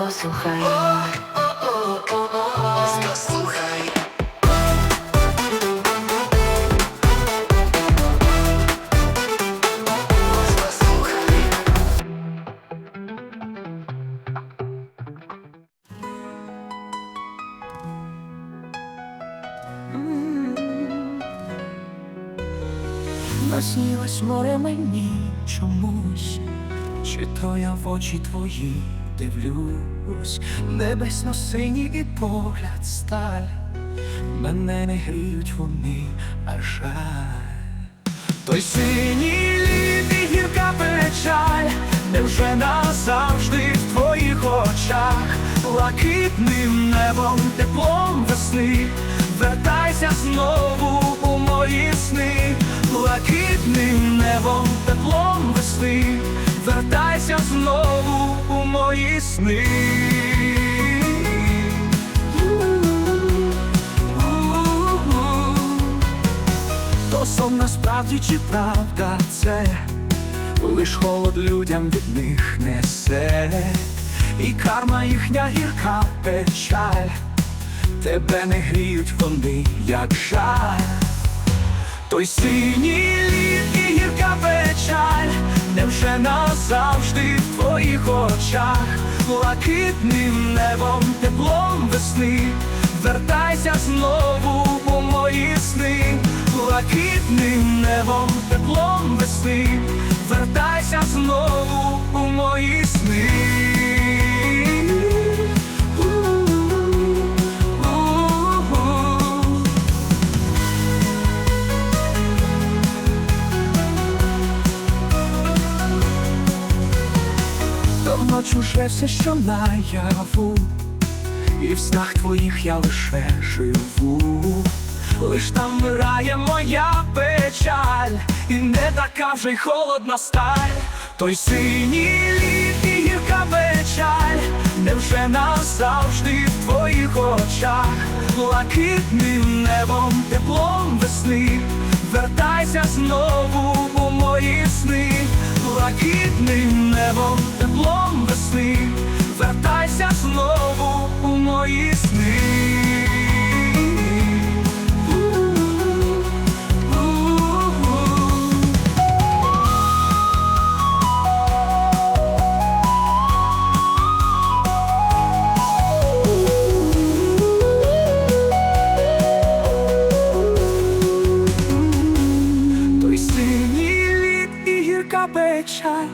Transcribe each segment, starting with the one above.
послухай. Послухай. Наснілось море мені чомусь, чи то я в очі твої дивлюсь, небесно синій і погляд сталь, мене не гріють вони, а жаль. Той синій лід і гірка печаль, невже назавжди в твоїх очах, блакитним небом, теплом весни, вертайся знову у мої сни, блакитним небом, теплом весни, вертайся знову мої сни. То сон насправді чи правда це, лиш холод людям від них несе, і карма їхня гірка печаль, тебе не гріють вони, як жаль. Той синій лід і гірка печаль, невже назавжди твоїх очах, блакитним небом, теплом весни, вертайся знову у мої сни, блакитним небом, теплом весни, вертайся знову у мої сни. Давно чуже все, що наяву, і в снах твоїх я лише живу, лиш там вмирає моя печаль, і не така вже й холодна сталь, той синій лід і гірка печаль, невже назавжди в твоїх очах, блакитним небом, теплом весни, вертайся знову у мої сни, блакитним небом, мої сни. Той синій і гірка печаль,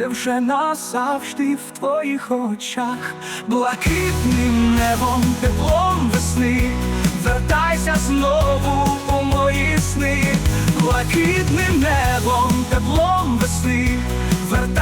невже назавжди в твоїх очах, блакитним небом, теплом весни, вертайся знову у мої сни, блакитним небом, теплом весни, вертайся